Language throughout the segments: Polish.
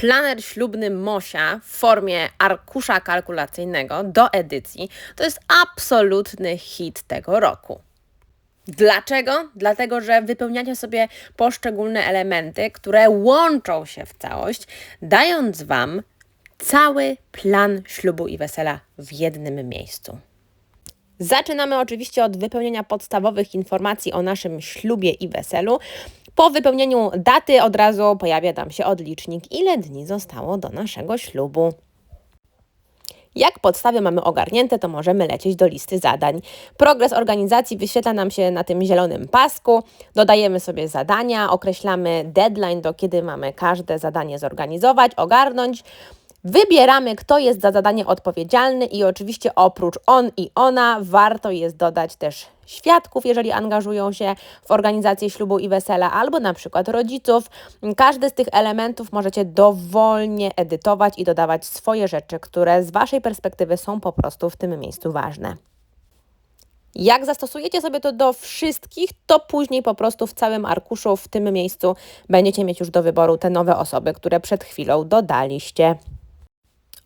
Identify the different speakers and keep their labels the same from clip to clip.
Speaker 1: planer ślubny Mosia w formie arkusza kalkulacyjnego do edycji to jest absolutny hit tego roku. Dlaczego? Dlatego, że wypełniacie sobie poszczególne elementy, które łączą się w całość, dając Wam cały plan ślubu i wesela w jednym miejscu. Zaczynamy oczywiście od wypełnienia podstawowych informacji o naszym ślubie i weselu. Po wypełnieniu daty od razu pojawia tam się odlicznik, ile dni zostało do naszego ślubu. Jak podstawy mamy ogarnięte, to możemy lecieć do listy zadań. Progres organizacji wyświetla nam się na tym zielonym pasku. Dodajemy sobie zadania, określamy deadline, do kiedy mamy każde zadanie zorganizować, ogarnąć. Wybieramy, kto jest za zadanie odpowiedzialny i oczywiście oprócz on i ona warto jest dodać też świadków, jeżeli angażują się w organizację ślubu i wesela, albo na przykład rodziców. Każdy z tych elementów możecie dowolnie edytować i dodawać swoje rzeczy, które z Waszej perspektywy są po prostu w tym miejscu ważne. Jak zastosujecie sobie to do wszystkich, to później po prostu w całym arkuszu, w tym miejscu będziecie mieć już do wyboru te nowe osoby, które przed chwilą dodaliście.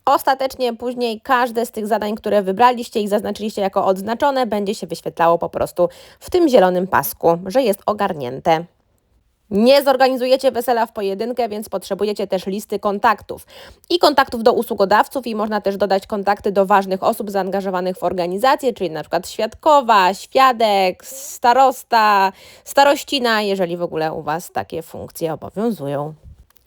Speaker 1: Ostatecznie później każde z tych zadań, które wybraliście i zaznaczyliście jako odznaczone, będzie się wyświetlało po prostu w tym zielonym pasku, że jest ogarnięte. Nie zorganizujecie wesela w pojedynkę, więc potrzebujecie też listy kontaktów. I kontaktów do usługodawców, i można też dodać kontakty do ważnych osób zaangażowanych w organizację, czyli na przykład świadkowa, świadek, starosta, starościna, jeżeli w ogóle u Was takie funkcje obowiązują.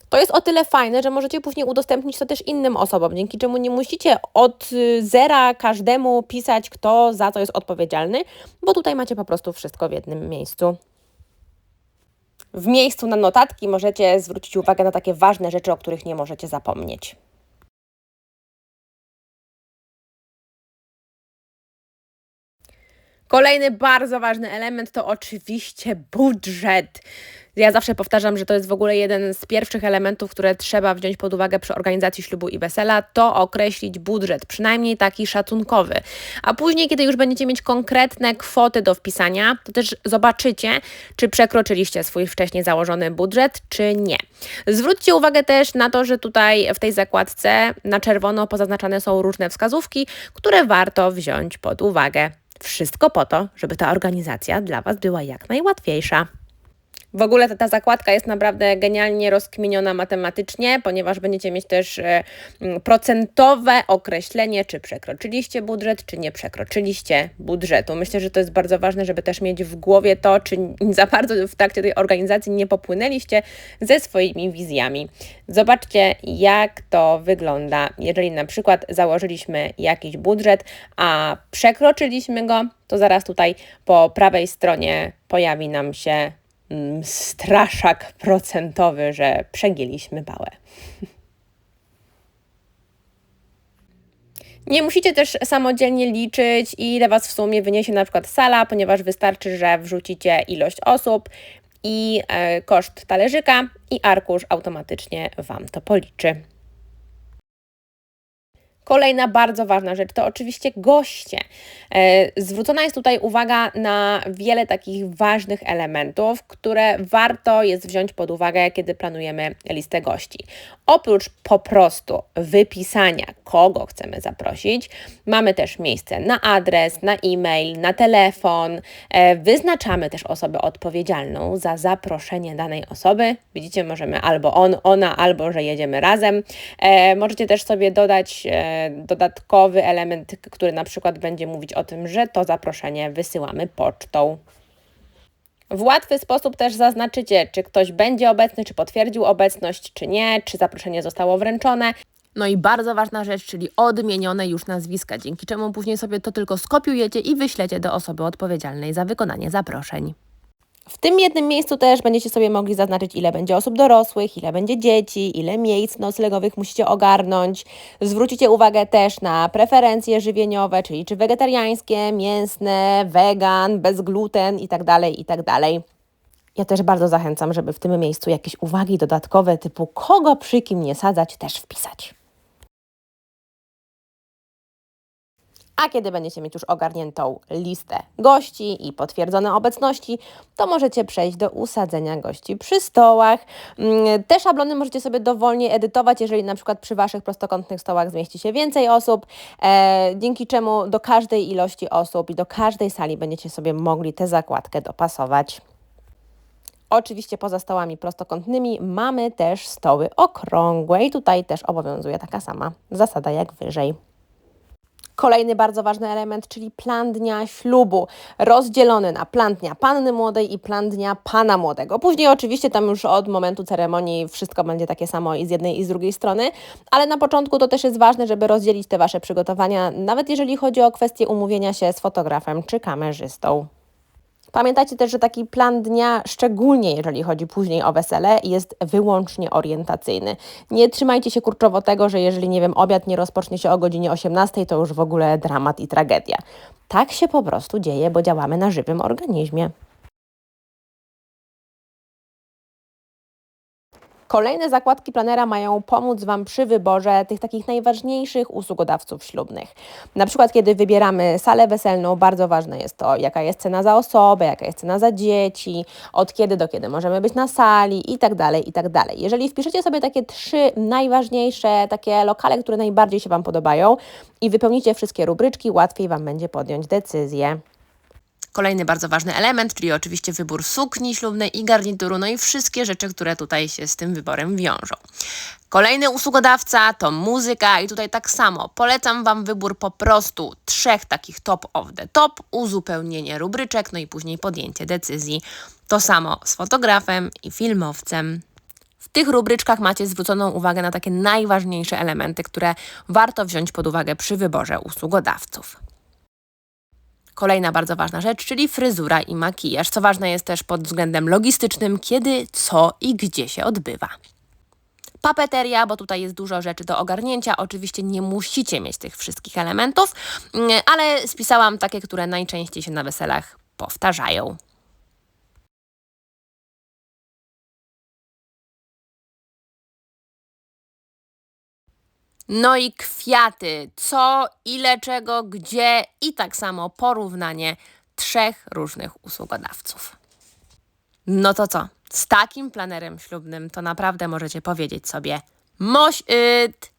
Speaker 1: To jest o tyle fajne, że możecie później udostępnić to też innym osobom, dzięki czemu nie musicie od y, zera każdemu pisać, kto za co jest odpowiedzialny, bo tutaj macie po prostu wszystko w jednym miejscu. W miejscu na notatki możecie zwrócić uwagę na takie ważne rzeczy, o których nie możecie zapomnieć. Kolejny bardzo ważny element to oczywiście budżet. Ja zawsze powtarzam, że to jest w ogóle jeden z pierwszych elementów, które trzeba wziąć pod uwagę przy organizacji ślubu i wesela, to określić budżet, przynajmniej taki szacunkowy. A później, kiedy już będziecie mieć konkretne kwoty do wpisania, to też zobaczycie, czy przekroczyliście swój wcześniej założony budżet, czy nie. Zwróćcie uwagę też na to, że tutaj w tej zakładce na czerwono pozaznaczane są różne wskazówki, które warto wziąć pod uwagę. Wszystko po to, żeby ta organizacja dla Was była jak najłatwiejsza. W ogóle ta, ta zakładka jest naprawdę genialnie rozkminiona matematycznie, ponieważ będziecie mieć też e, procentowe określenie, czy przekroczyliście budżet, czy nie przekroczyliście budżetu. Myślę, że to jest bardzo ważne, żeby też mieć w głowie to, czy za bardzo w trakcie tej organizacji nie popłynęliście ze swoimi wizjami. Zobaczcie, jak to wygląda, jeżeli na przykład założyliśmy jakiś budżet, a przekroczyliśmy go, to zaraz tutaj po prawej stronie pojawi nam się straszak procentowy, że przegięliśmy bałę. Nie musicie też samodzielnie liczyć, ile Was w sumie wyniesie na przykład sala, ponieważ wystarczy, że wrzucicie ilość osób i e, koszt talerzyka i arkusz automatycznie Wam to policzy. Kolejna bardzo ważna rzecz to oczywiście goście. E, zwrócona jest tutaj uwaga na wiele takich ważnych elementów, które warto jest wziąć pod uwagę, kiedy planujemy listę gości. Oprócz po prostu wypisania, kogo chcemy zaprosić, mamy też miejsce na adres, na e-mail, na telefon. E, wyznaczamy też osobę odpowiedzialną za zaproszenie danej osoby. Widzicie, możemy albo on, ona, albo że jedziemy razem. E, możecie też sobie dodać dodatkowy element, który na przykład będzie mówić o tym, że to zaproszenie wysyłamy pocztą. W łatwy sposób też zaznaczycie, czy ktoś będzie obecny, czy potwierdził obecność, czy nie, czy zaproszenie zostało wręczone. No i bardzo ważna rzecz, czyli odmienione już nazwiska, dzięki czemu później sobie to tylko skopiujecie i wyślecie do osoby odpowiedzialnej za wykonanie zaproszeń. W tym jednym miejscu też będziecie sobie mogli zaznaczyć, ile będzie osób dorosłych, ile będzie dzieci, ile miejsc noclegowych musicie ogarnąć. Zwrócicie uwagę też na preferencje żywieniowe, czyli czy wegetariańskie, mięsne, wegan, bez gluten itd., tak itd. Tak ja też bardzo zachęcam, żeby w tym miejscu jakieś uwagi dodatkowe typu kogo przy kim nie sadzać też wpisać. A kiedy będziecie mieć już ogarniętą listę gości i potwierdzone obecności, to możecie przejść do usadzenia gości przy stołach. Mm, Te szablony możecie sobie dowolnie edytować, jeżeli na przykład przy Waszych prostokątnych stołach zmieści się więcej osób, e, dzięki czemu do każdej ilości osób i do każdej sali będziecie sobie mogli tę zakładkę dopasować. Oczywiście poza stołami prostokątnymi mamy też stoły okrągłe i tutaj też obowiązuje taka sama zasada jak wyżej. Kolejny bardzo ważny element, czyli plan dnia ślubu, rozdzielony na plan dnia panny młodej i plan dnia pana młodego. Później oczywiście tam już od momentu ceremonii wszystko będzie takie samo i z jednej i z drugiej strony, ale na początku to też jest ważne, żeby rozdzielić te Wasze przygotowania, nawet jeżeli chodzi o kwestię umówienia się z fotografem czy kamerzystą. Pamiętajcie też, że taki plan dnia, szczególnie jeżeli chodzi później o wesele, jest wyłącznie orientacyjny. Nie trzymajcie się kurczowo tego, że jeżeli, nie wiem, obiad nie rozpocznie się o godzinie 18, to już w ogóle dramat i tragedia. Tak się po prostu dzieje, bo działamy na żywym organizmie. Kolejne zakładki planera mają pomóc Wam przy wyborze tych takich najważniejszych usługodawców ślubnych. Na przykład, kiedy wybieramy salę weselną, bardzo ważne jest to, jaka jest cena za osobę, jaka jest cena za dzieci, od kiedy do kiedy możemy być na sali i tak dalej, i tak dalej. Jeżeli wpiszecie sobie takie trzy najważniejsze, takie lokale, które najbardziej się Wam podobają i wypełnicie wszystkie rubryczki, łatwiej Wam będzie podjąć decyzję. Kolejny bardzo ważny element, czyli oczywiście wybór sukni ślubnej i garnituru, no i wszystkie rzeczy, które tutaj się z tym wyborem wiążą. Kolejny usługodawca to muzyka i tutaj tak samo polecam Wam wybór po prostu trzech takich top of the top, uzupełnienie rubryczek, no i później podjęcie decyzji. To samo z fotografem i filmowcem. W tych rubryczkach macie zwróconą uwagę na takie najważniejsze elementy, które warto wziąć pod uwagę przy wyborze usługodawców. Kolejna bardzo ważna rzecz, czyli fryzura i makijaż, co ważne jest też pod względem logistycznym, kiedy, co i gdzie się odbywa. Papeteria, bo tutaj jest dużo rzeczy do ogarnięcia. Oczywiście nie musicie mieć tych wszystkich elementów, mm, ale spisałam takie, które najczęściej się na weselach powtarzają. No i kwiaty. Co, ile czego, gdzie i tak samo porównanie trzech różnych usługodawców. No to co? Z takim planerem ślubnym to naprawdę możecie powiedzieć sobie moś it!